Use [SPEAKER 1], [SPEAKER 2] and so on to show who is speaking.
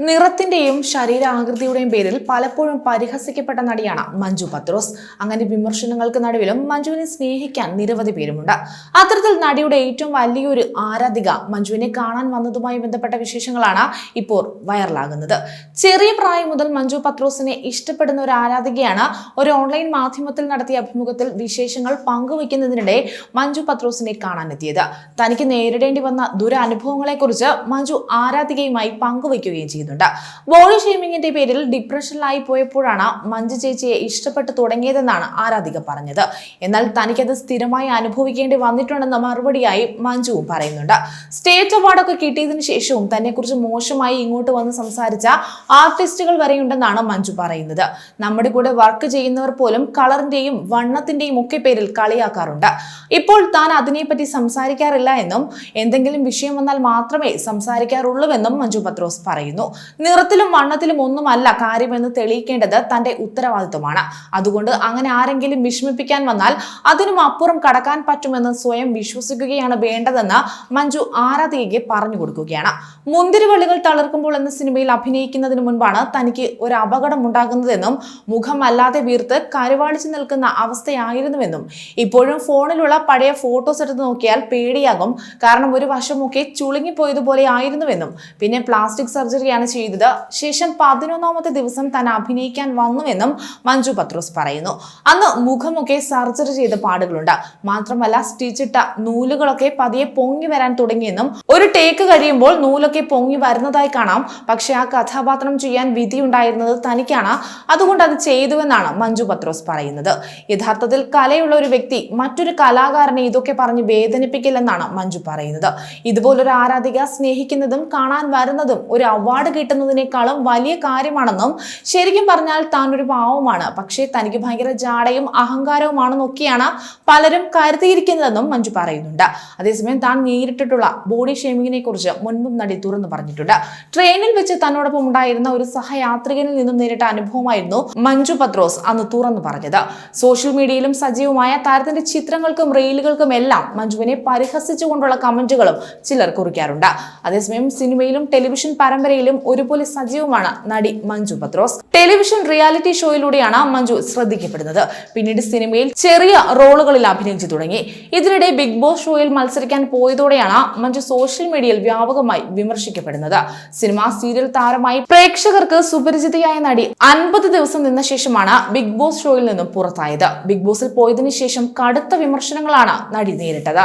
[SPEAKER 1] നിറത്തിന്റെയും ശരീരാകൃതിയുടെയും പേരിൽ പലപ്പോഴും പരിഹസിക്കപ്പെട്ട നടിയാണ് മഞ്ജു പത്രോസ്. അങ്ങനെ വിമർശനങ്ങൾക്ക് നടുവിലും മഞ്ജുവിനെ സ്നേഹിക്കാൻ നിരവധി പേരുമുണ്ട്. അത്തരത്തിൽ നടിയുടെ ഏറ്റവും വലിയൊരു ആരാധിക മഞ്ജുവിനെ കാണാൻ വന്നതുമായി ബന്ധപ്പെട്ട വിശേഷങ്ങളാണ് ഇപ്പോൾ വൈറലാകുന്നത്. ചെറിയ പ്രായം മുതൽ മഞ്ജു പത്രോസിനെ ഇഷ്ടപ്പെടുന്ന ഒരു ആരാധികയാണ് ഒരു ഓൺലൈൻ മാധ്യമത്തിൽ നടത്തിയ അഭിമുഖത്തിൽ വിശേഷങ്ങൾ പങ്കുവയ്ക്കുന്നതിനിടെ മഞ്ജു പത്രോസിനെ കാണാനെത്തിയത്. തനിക്ക് നേരിടേണ്ടി വന്ന ദുരനുഭവങ്ങളെക്കുറിച്ച് മഞ്ജു ആരാധികയുമായി പങ്കുവയ്ക്കുകയും ചെയ്യുന്നുണ്ട്. ബോഡി ഷെയ്മിങ്ങിന്റെ പേരിൽ ഡിപ്രഷനിലായി പോയപ്പോഴാണ് മഞ്ജു ചേച്ചിയെ ഇഷ്ടപ്പെട്ടു തുടങ്ങിയതെന്നാണ് ആരാധിക പറഞ്ഞത്. എന്നാൽ തനിക്കത് സ്ഥിരമായി അനുഭവിക്കേണ്ടി വന്നിട്ടുണ്ടെന്ന മറുപടിയായി മഞ്ജുവും പറയുന്നുണ്ട്. സ്റ്റേറ്റ് അവാർഡൊക്കെ കിട്ടിയതിനു ശേഷവും തന്നെക്കുറിച്ച് മോശമായി ഇങ്ങോട്ട് വന്ന് സംസാരിച്ച ആർട്ടിസ്റ്റുകൾ വരെയുണ്ടെന്നാണ് മഞ്ജു പറയുന്നത്. നമ്മുടെ കൂടെ വർക്ക് ചെയ്യുന്നവർ പോലും കളറിന്റെയും വണ്ണത്തിന്റെയും ഒക്കെ പേരിൽ കളിയാക്കാറുണ്ട്. ഇപ്പോൾ താൻ അതിനെപ്പറ്റി സംസാരിക്കാറില്ല എന്നും എന്തെങ്കിലും വിഷയം വന്നാൽ മാത്രമേ സംസാരിക്കാറുള്ളൂവെന്നും മഞ്ജു പത്രോസ് പറയുന്നു. നിറത്തിലും വണ്ണത്തിലും ഒന്നുമല്ല കാര്യമെന്ന് തെളിയിക്കേണ്ടത് തന്റെ ഉത്തരവാദിത്വമാണ്. അതുകൊണ്ട് അങ്ങനെ ആരെങ്കിലും വിഷമിപ്പിക്കാൻ വന്നാൽ അതിനും അപ്പുറം കടക്കാൻ പറ്റുമെന്ന് സ്വയം വിശ്വസിക്കുകയാണ് വേണ്ടതെന്ന് മഞ്ജു ആരാധികയ്ക്ക് പറഞ്ഞു കൊടുക്കുകയാണ്. മുന്തിരിവള്ളികൾ തളർക്കുമ്പോൾ എന്ന സിനിമയിൽ അഭിനയിക്കുന്നതിന് മുൻപാണ് തനിക്ക് ഒരു അപകടം ഉണ്ടാകുന്നതെന്നും മുഖമല്ലാതെ വീർത്ത് കരുവാളിച്ചു നിൽക്കുന്ന അവസ്ഥയായിരുന്നുവെന്നും. ഇപ്പോഴും ഫോണിലുള്ള പഴയ ഫോട്ടോസ് എടുത്ത് നോക്കിയാൽ പേടിയാകും. കാരണം ഒരു വശമൊക്കെ ചുളുങ്ങിപ്പോയതുപോലെ ആയിരുന്നുവെന്നും. പിന്നെ പ്ലാസ്റ്റിക് സർജറിയാണ് ചെയ്തത്. ശേഷം പതിനൊന്നാമത്തെ ദിവസം താൻ അഭിനയിക്കാൻ വന്നുവെന്നും മഞ്ജു പത്രോസ് പറയുന്നു. അന്ന് മുഖമൊക്കെ സർജറി ചെയ്ത പാടുകളുണ്ട്. മാത്രമല്ല സ്റ്റിച്ചിട്ട നൂലുകളൊക്കെ പതിയെ പൊങ്ങി വരാൻ തുടങ്ങിയെന്നും ഒരു ടേക്ക് കഴിയുമ്പോൾ നൂലൊക്കെ പൊങ്ങി വരുന്നതായി കാണാം. പക്ഷെ ആ കഥാപാത്രം ചെയ്യാൻ വിധി ഉണ്ടായിരുന്നത് തനിക്കാണ്. അതുകൊണ്ട് അത് ചെയ്തുവെന്നാണ് മഞ്ജു പത്രോസ് പറയുന്നത്. യഥാർത്ഥത്തിൽ കലയുള്ള ഒരു വ്യക്തി മറ്റൊരു കലാകാരനെ ഇതൊക്കെ പറഞ്ഞ് വേദനിപ്പിക്കില്ലെന്നാണ് മഞ്ജു പറയുന്നത്. ഇതുപോലൊരു ആരാധിക സ്നേഹിക്കുന്നതും കാണാൻ വരുന്നതും ഒരു അവാർഡ് കിട്ടുന്നതിനേക്കാളും വലിയ കാര്യമാണെന്നും ശരിക്കും പറഞ്ഞാൽ താൻ ഒരു പാവമാണ്. പക്ഷേ തനിക്ക് ഭയങ്കര ജാടയും അഹങ്കാരവുമാണെന്നൊക്കെയാണ് പലരും കരുതിയിരിക്കുന്നതെന്നും മഞ്ജു പറയുന്നുണ്ട്. അതേസമയം താൻ നേരിട്ടിട്ടുള്ള ബോഡി ഷേമിങ്ങിനെ കുറിച്ച് മുൻപും നടി തുറന്നു പറഞ്ഞിട്ടുണ്ട്. ട്രെയിനിൽ വെച്ച് തന്നോടൊപ്പം ഉണ്ടായിരുന്ന ഒരു സഹയാത്രികനിൽ നിന്നും നേരിട്ട അനുഭവമായിരുന്നു മഞ്ജു പത്രോസ് അന്ന് തുറന്നു പറഞ്ഞത്. സോഷ്യൽ മീഡിയയിലും സജീവമായ താരത്തിന്റെ ചിത്രങ്ങൾക്കും റീലുകൾക്കും എല്ലാം മഞ്ജുവിനെ പരിഹസിച്ചുകൊണ്ടുള്ള കമന്റുകളും ചിലർ കുറിക്കാറുണ്ട്. അതേസമയം സിനിമയിലും ടെലിവിഷൻ പരമ്പരയിലും ഒരുപോലെ സജീവമാണ് നടി മഞ്ജു പത്രോസ്. ടെലിവിഷൻ റിയാലിറ്റി ഷോയിലൂടെയാണ് മഞ്ജു ശ്രദ്ധിക്കപ്പെടുന്നത്. പിന്നീട് സിനിമയിൽ ചെറിയ റോളുകളിൽ അഭിനയിച്ചു തുടങ്ങി. ഇതിനിടെ ബിഗ് ബോസ് ഷോയിൽ മത്സരിക്കാൻ പോയതോടെയാണ് മഞ്ജു സോഷ്യൽ മീഡിയയിൽ വ്യാപകമായി വിമർശിക്കപ്പെടുന്നത്. സിനിമാ സീരിയൽ താരമായി പ്രേക്ഷകർക്ക് സുപരിചിതയായ നടി അൻപത് ദിവസം നിന്ന ശേഷമാണ് ബിഗ് ബോസ് ഷോയിൽ നിന്നും പുറത്തായത്. ബിഗ് ബോസിൽ പോയതിനു ശേഷം കടുത്ത വിമർശനങ്ങളാണ് നടി നേരിട്ടത്.